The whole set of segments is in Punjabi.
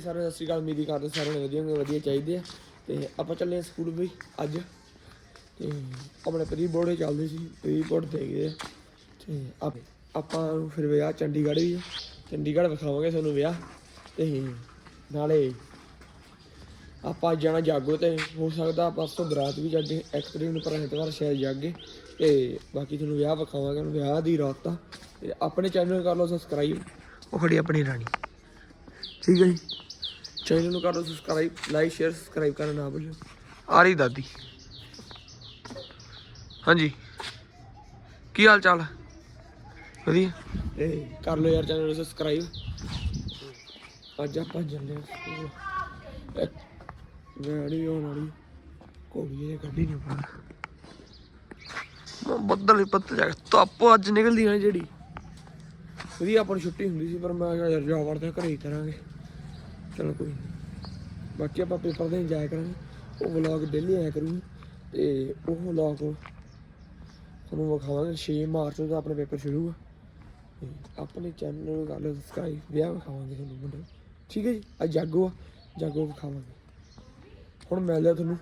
ਸਾਰੇ ਸਤਿ ਸ਼੍ਰੀ ਅਕਾਲ, ਉਮੀਦ ਕਰਦੇ ਸਾਰਿਆਂ ਨੂੰ ਵਧੀਆ ਹੋਣਗੇ, ਵਧੀਆ ਚਾਹੀਦੇ ਆ। ਤੇ ਆਪਾਂ ਚੱਲੇ ਆ ਸਕੂਲ ਵੀ ਅੱਜ। ਤੇ ਆਪਣੇ ਪ੍ਰੀ ਬੋਰਡ ਚੱਲਦੇ ਸੀ ਪ੍ਰੀ ਬੋਰਡ ਦੇਖਦੇ ਆ। ਤੇ ਆਪ- ਆਪਾਂ ਨੂੰ ਫਿਰ ਵਿਆਹ ਚੰਡੀਗੜ੍ਹ ਵੀ ਆ। ਚੰਡੀਗੜ੍ਹ ਵਿਖਾਵਾਂਗੇ ਤੁਹਾਨੂੰ ਵਿਆਹ। ਤੇ ਨਾਲੇ ਆਪਾਂ ਅੱਜ ਜਾਣਾ ਜਾਗੋ ਤੇ, ਹੋ ਸਕਦਾ ਪਰਸੋਂ ਬਰਾਤ ਵੀ ਜਾਗੇ ਇੱਕ ਤਰੀਕ ਨੂੰ ਪਰ ਐਤਵਾਰ ਸ਼ਾਇਦ ਜਾਗੇ। ਤੇ ਬਾਕੀ ਤੁਹਾਨੂੰ ਵਿਆਹ ਵਿਖਾਵਾਂਗੇ ਹੁਣ ਵਿਆਹ ਦੀ ਰਾਤ ਆ ਤੇ ਆਪਣੇ ਚੈਨਲ ਨੂੰ ਕਰ ਲਓ ਸਬਸਕ੍ਰਾਈਬ ਉਹ ਖੜੀ ਆਪਣੀ ਰਾਣੀ। ਠੀਕ ਹੈ ਜੀ। ਚੈਨਲ ਨੂੰ ਕਰ ਲਓ ਸਬਸਕ੍ਰਾਈਬ ਲਾਈਕ ਸ਼ੇਅਰ ਸਬਸਕ੍ਰਾਈਬ ਕਰਨਾ ਨਾ ਭੁੱਲਿਓ ਆ ਰਹੀ ਦਾਦੀ। ਹਾਂਜੀ। ਕੀ ਹਾਲ ਚਾਲ? ਹੈ ਵਧੀਆ? ਤੇ ਕਰ ਲਓ ਯਾਰ ਚੈਨਲ ਨੂੰ ਸਬਸਕ੍ਰਾਈਬ ਅੱਜ ਆਪਾਂ ਚੱਲੇ ਹਾਂ ਸਕੂਲ ਗਾੜੀ ਆਉਣ ਵਾਲੀ। ਕੋੜੀ ਇਹ ਗੱਡੀ ਨਹੀਂ ਪਾ ਬੱਦਲ ਹੀ ਪੱਤ ਜਾ ਧੁੱਪ ਅੱਜ ਨਿਕਲਦੀ ਨਾ ਜਿਹੜੀ। ਵਧੀਆ ਆਪਾਂ ਨੂੰ ਛੁੱਟੀ ਹੁੰਦੀ ਸੀ ਪਰ ਮੈਂ ਕਿਹਾ ਯਾਰ ਜਾ ਵੜਦੇ ਘਰੇ ਹੀ ਕਰਾਂਗੇ। ਚਲੋ ਕੋਈ ਨਹੀਂ ਬਾਕੀ ਆਪਾਂ ਪੇਪਰ ਦੇਣ ਜਾਇਆ ਕਰਾਂਗੇ। ਉਹ ਵਲੌਗ ਡੇਲੀ ਆਇਆ ਕਰੂਗਾ। ਤੇ ਉਹ ਵਲੌਗ ਤੁਹਾਨੂੰ ਵਿਖਾਵਾਂਗੇ। 6 ਮਾਰਚ ਨੂੰ ਤਾਂ ਆਪਣਾ ਪੇਪਰ ਸ਼ੁਰੂ ਆ ਤੇ ਆਪਣੇ ਚੈਨਲ ਨੂੰ ਕਰ ਲਓ ਸਬਸਕ੍ਰਾਈਬ ਵਿਆਹ ਵਿਖਾਵਾਂਗੇ ਤੁਹਾਨੂੰ ਮੁੰਡੇ ਠੀਕ ਹੈ ਜੀ? ਅੱਜ ਜਾਗੋ ਆ। ਜਾਗੋ ਵਿਖਾਵਾਂਗੇ। ਹੁਣ ਮਿਲਦਾ ਤੁਹਾਨੂੰ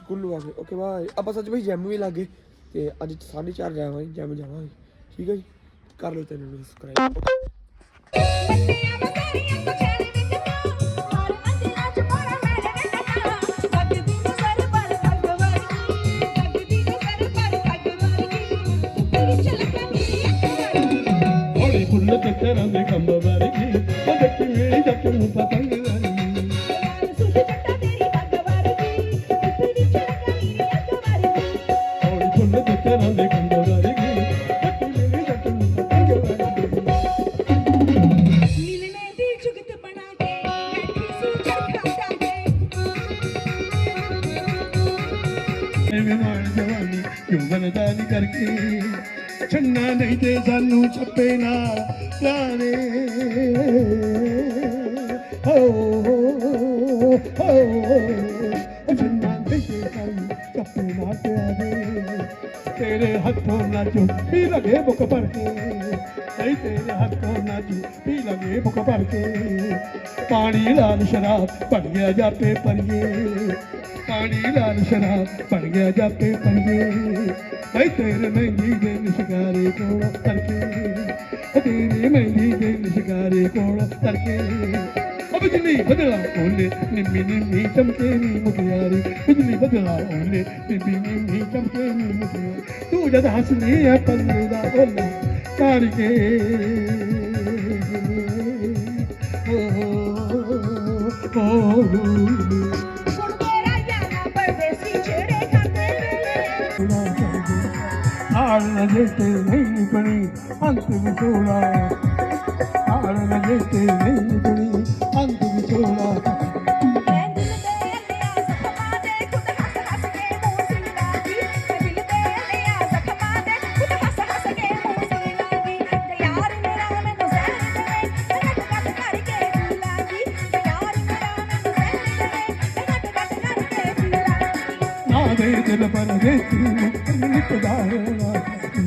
ਸਕੂਲੋਂ ਆ ਕੇ। Okay, bye. ਆਪਾਂ ਸੱਚ ਬਈ ਜੈਮ ਵੀ ਲੱਗੇ ਤੇ ਅੱਜ 4:30 ਜਾਵਾਂਗੇ। ਜੈਮ ਜਾਵਾਂਗੇ। ਠੀਕ ਹੈ ਜੀ? ਕਰ ਲਓ ਚੈਨਲ ਨੂੰ ਸਬਸਕ੍ਰਾਈਬ ਤੇਰਾਂ ਦੇ ਖੰਭ ਵਰਗੀ ਉਹ ਜੱਟ ਮੇਰੀ ਜੱਟ ਨੂੰ ਪਤੰਗ ਜਵਾਨੀ ਕਿਉਂ ਬਨਦਾਨੀ ਕਰਕੇ? ਛੰਨਾ ਨਹੀਂ ਤੇ ਸਾਨੂੰ ਛੱਪੇ ਨਾਲ ਲਾਣੇ ਹੋ ਹੋ ਛੰਨਾ ਨਹੀਂ ਤੇ ਸਾਨੂੰ ਛੱਪੇ ਨਾਲ ਪਿਆਰੇ। ਤੇਰੇ ਹੱਥੋਂ ਨਾ ਚੁੱਪੀ ਲਗੇ ਬੁੱਕ ਭਰ ਕੇ। ਨਹੀਂ, ਤੇਰੇ ਹੱਥੋਂ ਨਾ ਚੁੱਪੀ ਲਗੇ ਬੁੱਕ ਭਰ ਕੇ। ਪਾਣੀ, ਲਾਲ ਸ਼ਰਾਬ ਬਣ ਗਿਆ ਜਾਪੇ ਪਰੀਏ। ਪਾਣੀ, ਲਾਲ ਸ਼ਰਾਬ ਬਣ ਗਿਆ ਜਾਪੇ ਪਰੀਏ। ਐ ਤੇਰੇ ਮਹਿੰਗੀ ਦੇ ਨਿਸ਼ਕਾਰੇ ਕੋਲ ਤਰਕੇ ਤੇਰੇ ਮਹਿੰਗੀ ਦੇ ਨਿਸ਼ਕਾਰੇ ਕੋਲ ਤਰਕੇ ਉਹ ਬਿਜਲੀ ਬਦਲਾ ਉਹਨੇ ਨਿੰਮੀ ਨਿੰਮੀ ਚਮਕੇ ਨੀ ਮੁਖਿਆਰੀ ਬਿਜਲੀ ਬਦਲਾ ਉਹਨੇ ਨਿੰਮੀ ਨਿੰਮੀ ਚਮਕੇ ਨੀ ਮੁਖਿਆਰੀ ਤੂੰ ਜਦ ਹੱਸਦੀ ਆ ਪੱਲੇ ਦਾ ਓਲਾ ਕਰਕੇ ਓ ਓ ਸੁਣ ਮੇਰਾ ਹਾਲ ਲਗੇ ਤੇ ਨਹੀਂ ਬਣੀ ਅੰਤ ਵਿਛੋੜਾ ਹਾਲ ਲਗੇ ਤੇ ਨਹੀਂ ਬਣੀ ਅੰਤ ਵਿਛੋੜਾ ਦਿਲ ਦੇ ਲਿਆ ਜ਼ਖਮਾਂ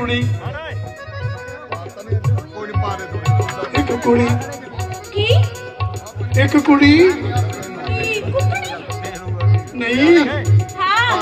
ਇੱਕ ਕੁੜੀ। ਇੱਕ ਕੁੜੀ। ਕੀ? ਇੱਕ ਕੁੜੀ। ਕੀ? ਕੁਕੜੀ? ਨਹੀਂ। ਹਾਂ।